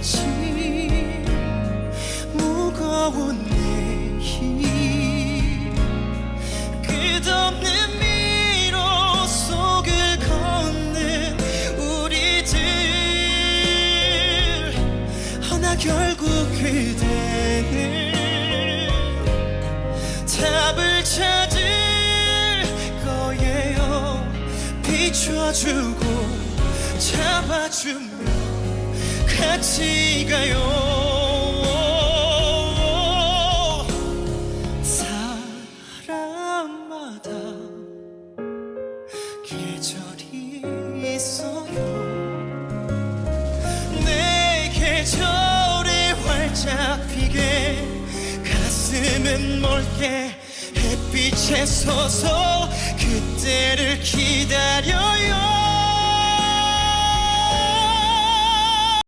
같이 무거운 내힘 끝없는 미로 속을 걷는 우리들. 허나 결국 그대는 답을 찾을 거예요. 비춰주고 잡아주며 같이 가요. 사람마다 계절이 있어요. 내 계절에 활짝 피게 가슴은 멀게 햇빛에 서서 그때를 기다려요